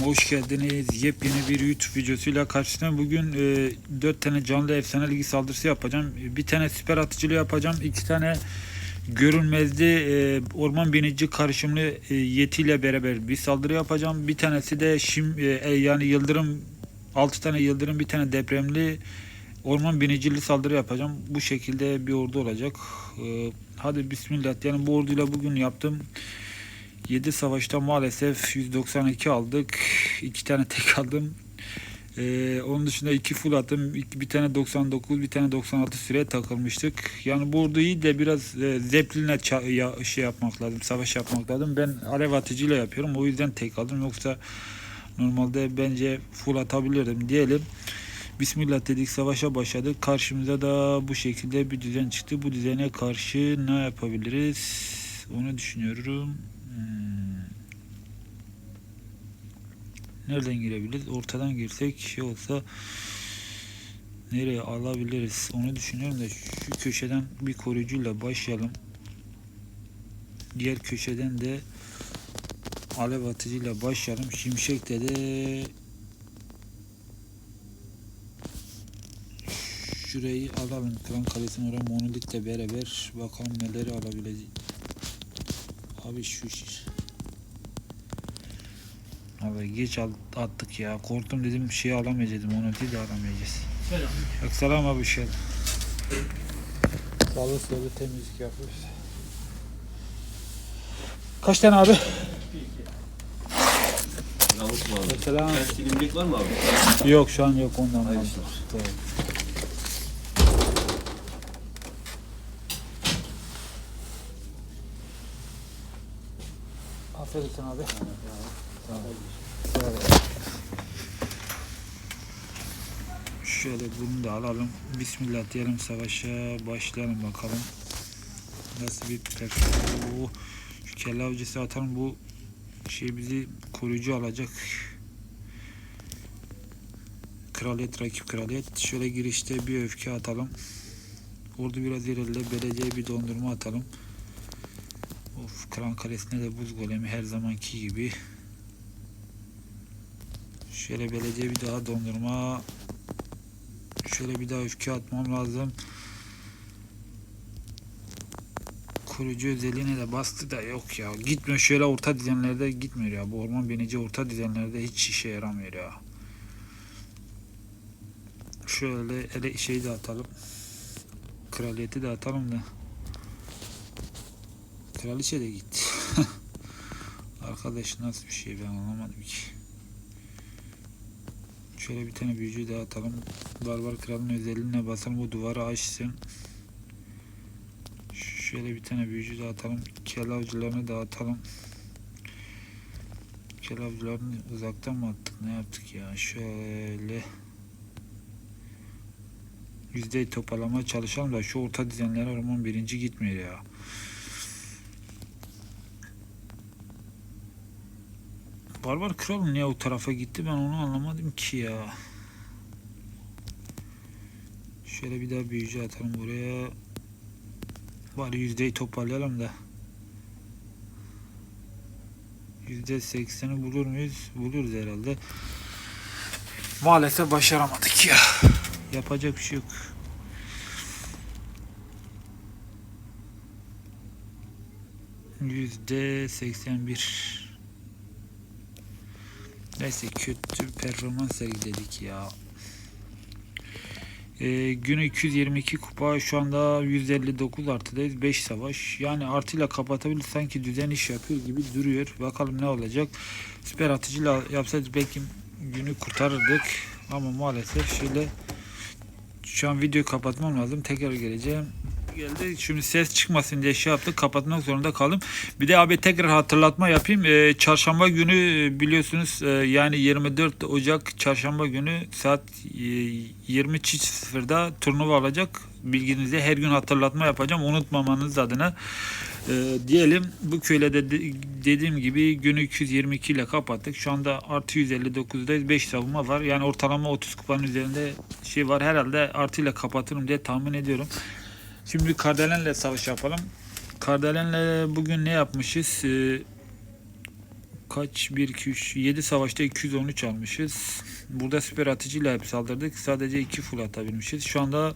Hoş geldiniz. Yepyeni bir YouTube videosuyla karşınızdayım. Bugün e, 4 tane canlı efsane ligi saldırısı yapacağım. Bir tane süper atıcılığı yapacağım. 2 tane görünmezli e, orman binici karışımlı e, yetiyle beraber bir saldırı yapacağım. Bir tanesi de şim e, e, yani yıldırım 6 tane yıldırım bir tane depremli orman binicili saldırı yapacağım. Bu şekilde bir ordu olacak. E, hadi bismillah. Yani bu orduyla bugün yaptım. 7 savaşta maalesef 192 aldık. 2 tane tek aldım. Ee, onun dışında 2 full attım. Bir tane 99, bir tane 96 süre takılmıştık. Yani bu ordu iyi de biraz e, zeplinle ça- ya, şey yapmak lazım, savaş yapmak lazım. Ben alev atıcıyla yapıyorum. O yüzden tek aldım. Yoksa normalde bence full atabilirdim diyelim. Bismillah dedik savaşa başladık. Karşımıza da bu şekilde bir düzen çıktı. Bu düzene karşı ne yapabiliriz? Onu düşünüyorum. Nereden girebiliriz? Ortadan girsek şey olsa nereye alabiliriz? Onu düşünüyorum da şu köşeden bir koruyucuyla başlayalım. Diğer köşeden de alev atıcıyla başlayalım. Şimşek'te de şurayı alalım. Klan Kalesi'nin oraya monolitle beraber bakalım neleri alabileceğiz. Abi şu şiş. Abi geç attık ya. Korktum dedim şey alamayacağız. Monolithi de alamayacağız. Selam. Yok selam abi şey. Sağlı solu temizlik yapıyoruz. Kaç tane abi? Yavuz mu abi? Selam. Ters var mı abi? Yok şu an yok ondan. Hayır, aldım. işte. Tamam. Aferin abi. Sağ ol. Şöyle bunu da alalım. Bismillah diyelim savaşa başlayalım bakalım. Nasıl bir. Oo, Şu kelle avcısı atalım bu şey bizi koruyucu alacak. Kraliyet rakip kraliyet. Şöyle girişte bir öfke atalım. Ordu biraz ileride belediye bir dondurma atalım. Of kran kalesine de buz golemi her zamanki gibi. Şöyle belediye bir daha dondurma. Şöyle bir daha öfke atmam lazım. Koruyucu özelliğine de baskı da yok ya. Gitmiyor şöyle orta düzenlerde gitmiyor ya. Bu orman binici orta düzenlerde hiç işe yaramıyor ya. Şöyle ele şeyi de atalım. Kraliyeti de atalım da. Kraliçe de gitti. Arkadaş nasıl bir şey ben anlamadım ki. Şöyle bir tane büyücü daha atalım. Barbar kralın özelliğine basalım bu duvarı açsın. Şöyle bir tane büyücü daha atalım. Kel avcılarını da. Kel avcılarını uzaktan mı attık ne yaptık ya şöyle yüzdeyi toparlamaya çalışalım da şu orta düzenlere orman birinci gitmiyor ya. Barbar Kral niye o tarafa gitti ben onu anlamadım ki ya. Şöyle bir daha büyücü atalım buraya. Bari yüzdeyi toparlayalım da. Yüzde sekseni bulur muyuz? Buluruz herhalde. Maalesef başaramadık ya. Yapacak bir şey yok. Yüzde seksen bir. Neyse kötü performans sergiledik ya. Ee, günü 222 kupa şu anda 159 artıdayız. 5 savaş. Yani artıyla kapatabilir sanki düzen iş yapıyor gibi duruyor. Bakalım ne olacak. Süper atıcıyla yapsaydık belki günü kurtarırdık. Ama maalesef şöyle şu an videoyu kapatmam lazım. Tekrar geleceğim geldi. Şimdi ses çıkmasın diye şey yaptık kapatmak zorunda kaldım. Bir de abi tekrar hatırlatma yapayım. Ee, çarşamba günü e, biliyorsunuz e, yani 24 Ocak çarşamba günü saat e, 20.00'da turnuva olacak bilginize her gün hatırlatma yapacağım unutmamanız adına. Ee, diyelim bu köyle de de- dediğim gibi günü 222 ile kapattık. Şu anda artı 159'dayız 5 savunma var. Yani ortalama 30 kupanın üzerinde şey var. Herhalde artı ile kapatırım diye tahmin ediyorum Şimdi Kardelen'le savaş yapalım. Kardelen'le bugün ne yapmışız? Ee, kaç 1 2 3 7 savaşta 213 almışız. Burada süper atıcıyla hep saldırdık. Sadece 2 full atabilmişiz. Şu anda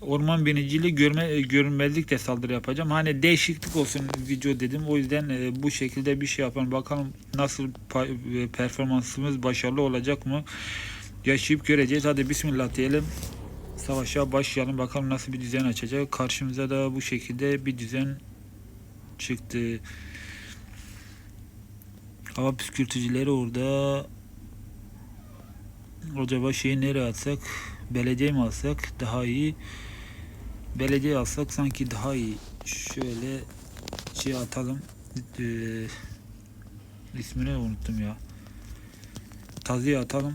orman biniciliği görme e, görünmezlik de saldırı yapacağım. Hani değişiklik olsun video dedim. O yüzden e, bu şekilde bir şey yapalım. Bakalım nasıl e, performansımız başarılı olacak mı? Yaşayıp göreceğiz. Hadi bismillah diyelim. Savaşa başlayalım. Bakalım nasıl bir düzen açacak. Karşımıza da bu şekilde bir düzen çıktı. Hava püskürtücüleri orada. Acaba şeyi nereye atsak? Belediye mi alsak daha iyi? Belediye alsak sanki daha iyi. Şöyle şey atalım. Ee, ismini unuttum ya. Tazıya atalım.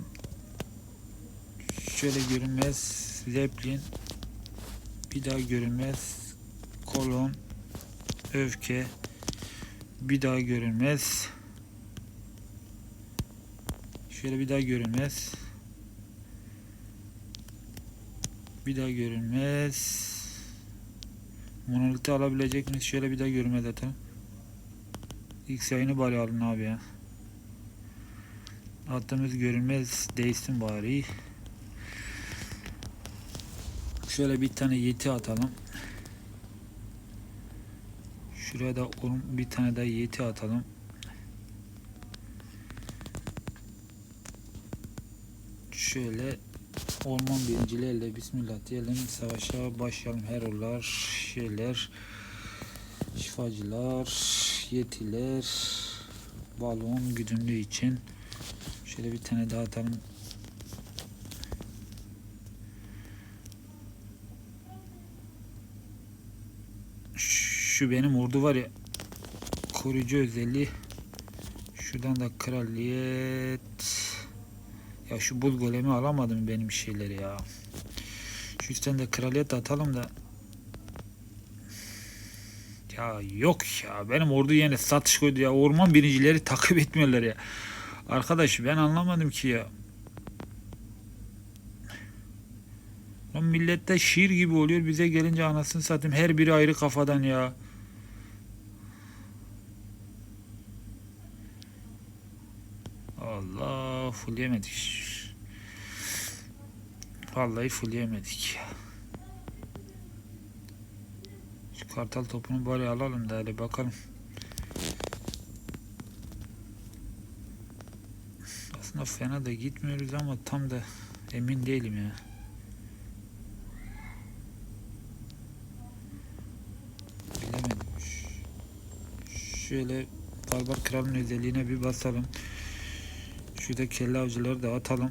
Şöyle görünmez. Zeppelin. Bir daha görünmez. Kolon. Öfke. Bir daha görünmez. Şöyle bir daha görünmez. Bir daha görünmez. Monoliti alabilecek miyiz? Şöyle bir daha görünmez atalım. X yayını bari alın abi ya. Attığımız görünmez değişsin bari. Şöyle bir tane yeti atalım. Şuraya da onun bir tane daha yeti atalım. Şöyle orman birincilerle bismillah diyelim savaşa başlayalım herollar şeyler şifacılar yetiler balon güdümlü için şöyle bir tane daha atalım şu benim ordu var ya koruyucu özelliği şuradan da kraliyet ya şu buz golemi alamadım benim şeyleri ya. Şu üstten de kraliyet atalım da. Ya yok ya benim ordu yine satış koydu ya. Orman birincileri takip etmiyorlar ya. Arkadaş ben anlamadım ki ya. Lan millette şiir gibi oluyor. Bize gelince anasını satayım. Her biri ayrı kafadan ya. Allah full yemedik. Vallahi full yemedik. Şu kartal topunu bari alalım da hadi bakalım. Aslında fena da gitmiyoruz ama tam da emin değilim ya. Bilemedim. Şöyle Barbar Kral'ın özelliğine bir basalım. Şurada kelle avcıları da atalım.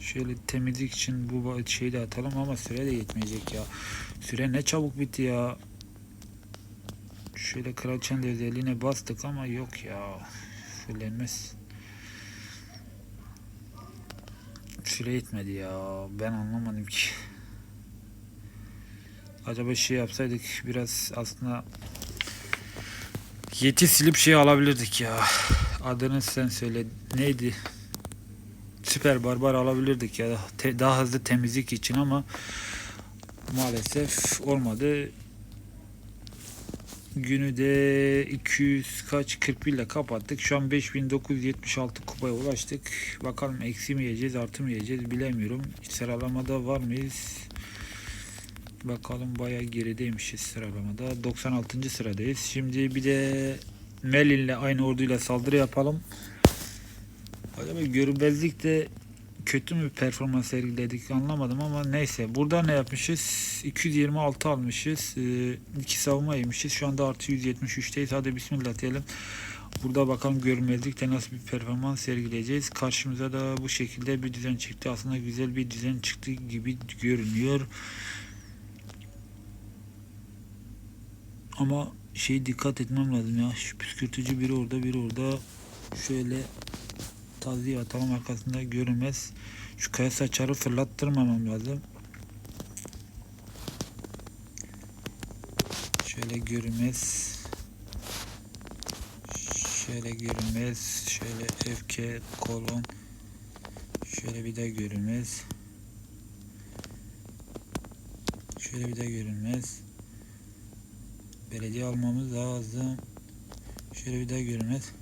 Şöyle temizlik için bu şeyi de atalım ama süre de yetmeyecek ya. Süre ne çabuk bitti ya. Şöyle kraliçenin özelliğine bastık ama yok ya. Fullenmez. Süre yetmedi ya. Ben anlamadım ki. Acaba şey yapsaydık biraz aslında Yeti silip şey alabilirdik ya. Adını sen söyle. Neydi? Süper barbar alabilirdik ya. Te- daha hızlı temizlik için ama maalesef olmadı. Günü de 200 kaç 41 ile kapattık. Şu an 5976 kupaya ulaştık. Bakalım eksi mi yiyeceğiz artı mı yiyeceğiz bilemiyorum. Sıralamada var mıyız? Bakalım bayağı gerideymişiz sıralamada. 96. sıradayız. Şimdi bir de Merlin'le aynı orduyla saldırı yapalım. Acaba görünmezlik de kötü mü performans sergiledik anlamadım ama neyse. Burada ne yapmışız? 226 almışız. 2 savunma yemişiz. Şu anda artı 173'teyiz. Hadi bismillah diyelim. Burada bakalım görünmezlikte nasıl bir performans sergileyeceğiz. Karşımıza da bu şekilde bir düzen çıktı. Aslında güzel bir düzen çıktı gibi görünüyor. Ama şey dikkat etmem lazım ya. Şu püskürtücü biri orada biri orada. Şöyle taziye atalım arkasında görünmez. Şu kaya saçarı fırlattırmamam lazım. Şöyle görünmez. Şöyle görünmez. Şöyle öfke kolon. Şöyle bir daha görünmez. Şöyle bir daha görünmez. Belediye almamız lazım. Şöyle bir daha görünmez.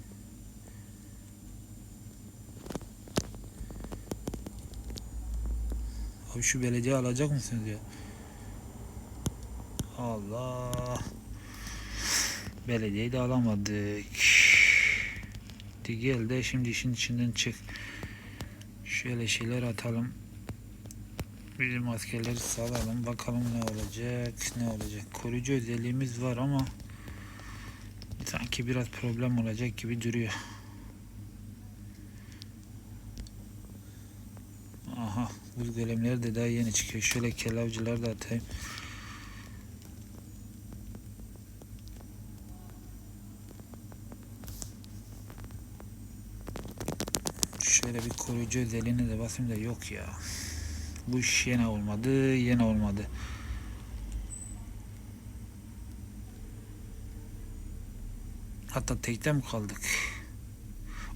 Abi şu belediye alacak mısınız ya? Allah. Belediyeyi de alamadık. Hadi gel de şimdi işin içinden çık. Şöyle şeyler atalım. Bizim askerleri salalım. Bakalım ne olacak. Ne olacak. Koruyucu özelliğimiz var ama sanki biraz problem olacak gibi duruyor. Aha. Buz golemleri de daha yeni çıkıyor. Şöyle kelavcılar da atayım. Şöyle bir koruyucu özelliğine de basayım da yok ya. Bu iş yine olmadı, yine olmadı. Hatta tekte mi kaldık?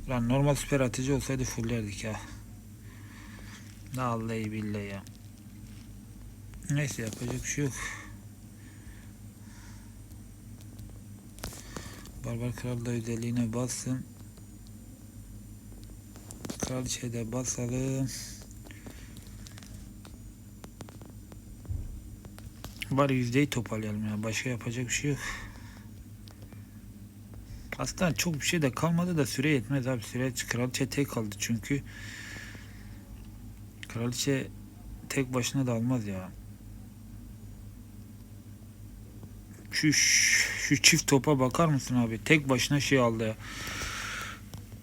Ulan normal süper atıcı olsaydı fullerdik ya. Vallahi billahi ya. Neyse yapacak bir şey yok. Barbar Kral da özelliğine bassın. Kraliçeye de basalım. Bari yüzdeyi toparlayalım ya. Başka yapacak bir şey yok. Aslında çok bir şey de kalmadı da süre yetmez abi. Süre kraliçe tek kaldı çünkü. Kraliçe tek başına da almaz ya. Şu, şu çift topa bakar mısın abi? Tek başına şey aldı ya.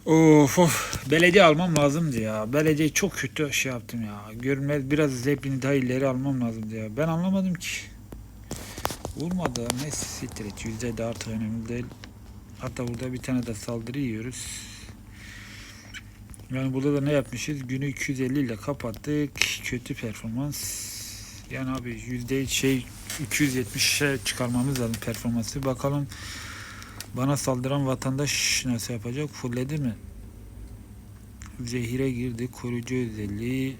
Of of. Belediye almam lazımdı ya. Belediye çok kötü şey yaptım ya. Görünmez biraz zeplini daha ileri almam lazımdı ya. Ben anlamadım ki. Vurmadı. Ne siktir et. Yüzde de artık önemli değil. Hatta burada bir tane de saldırı yiyoruz. Yani burada da ne yapmışız? Günü 250 ile kapattık. Kötü performans. Yani abi yüzde şey 270'e çıkarmamız lazım performansı. Bakalım bana saldıran vatandaş nasıl yapacak? Fulledi mi? Zehire girdi. Koruyucu özelliği.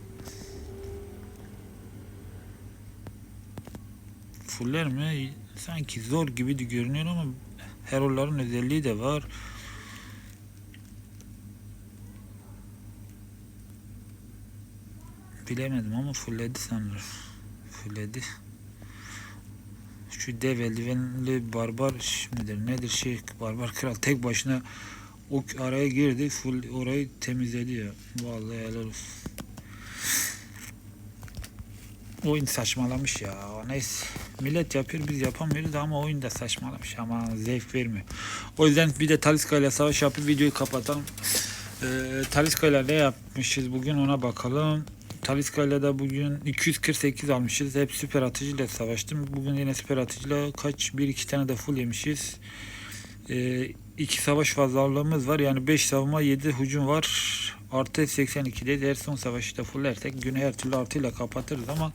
Fuller mi? Sanki zor gibi görünüyor ama herolların özelliği de var. Bilemedim ama fulledi sanırım. Fulledi. Şu dev eldivenli barbar midir nedir şey barbar kral tek başına o araya girdi full orayı temizledi ya. Vallahi helal olsun. Oyun saçmalamış ya. Neyse. Millet yapıyor biz yapamıyoruz ama oyun da saçmalamış ama zevk vermiyor. O yüzden bir de Taliska ile savaş yapıp videoyu kapatalım. Ee, Taliska ile ne yapmışız bugün ona bakalım. Taliska ile de bugün 248 almışız. Hep süper atıcıyla savaştım. Bugün yine süper atıcıyla kaç bir iki tane de full yemişiz. Ee, iki savaş fazlalığımız var. Yani 5 savunma 7 hücum var. Artı 82'de eğer son savaşı da fullersek günü her türlü artıyla kapatırız ama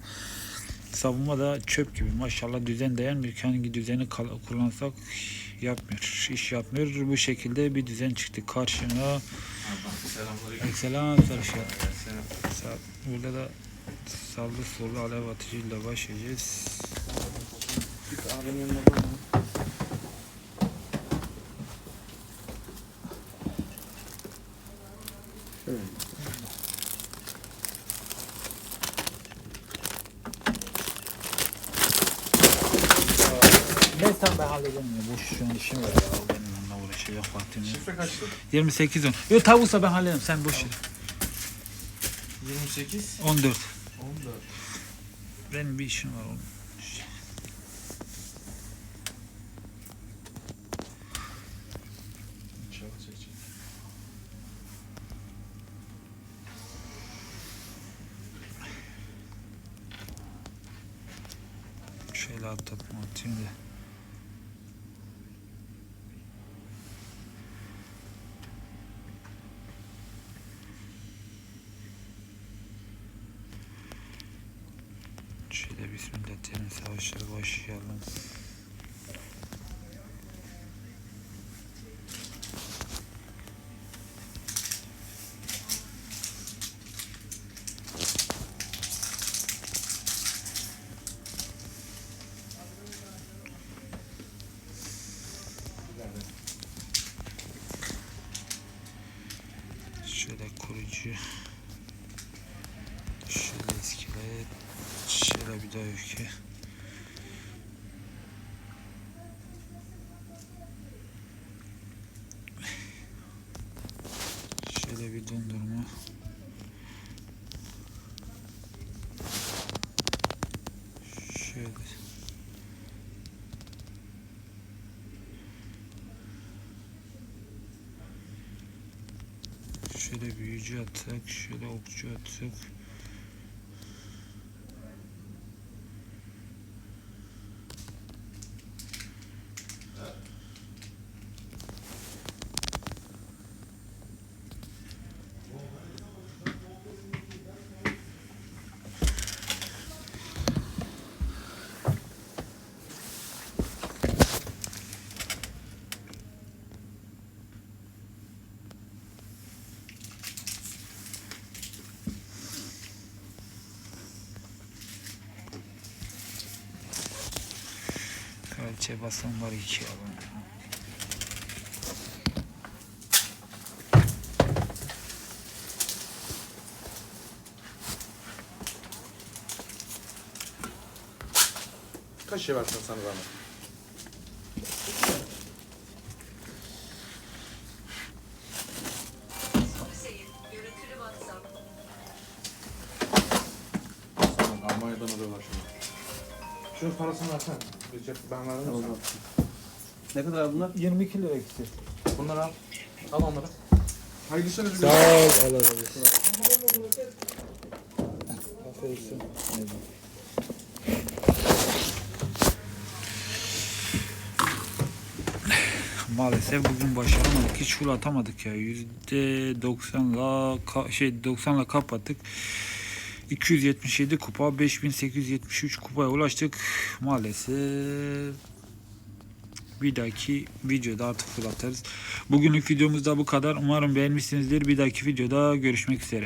savunma da çöp gibi. Maşallah düzen dayanmıyor. Hangi düzeni kullansak yapmıyor. iş yapmıyor. Bu şekilde bir düzen çıktı karşına. Selamünaleyküm. Selam Sarışın. Sağ- Burada da sallı sollu alev atıcıyla başlayacağız. Abinin yanına var mı? Şöyle. Ben tam ben halledeceğim ya. Boş şu an işim var ya. Benim onunla uğraşacak vaktim yok. Şifre kaçtı? 28 10. Yok tavuksa ben hallederim. Sen boş ver. 28. 14. 14. Benim bir işim var oğlum. İnşallah çekecek. Şöyle atlatma atayım da. Şöyle bismillah diyelim savaşa başlayalım. Şöyle kurucu. Şöyle iskelet. Şöyle bir daha öfke. Şöyle bir dondurma. Şöyle. Şöyle büyücü atsak, şöyle okçu atsak. Kalçe basan var iki alan. Kaç şey versin sana zahmet? Almanya'dan alıyorlar şimdi. Şunun parasını versene. Recep ben verdim tamam. Ne kadar bunlar? 22 lira eksi. Bunları al. Al onları. Hayırlı işler. Sağ ol Allah razı olsun. Aferin. Maalesef bugün başaramadık. Hiç full atamadık ya. Yüzde 90'la ka- şey 90'la kapattık. 277 kupa, 5873 kupaya ulaştık. Maalesef bir dahaki videoda artık full atarız. Bugünlük videomuz da bu kadar. Umarım beğenmişsinizdir. Bir dahaki videoda görüşmek üzere.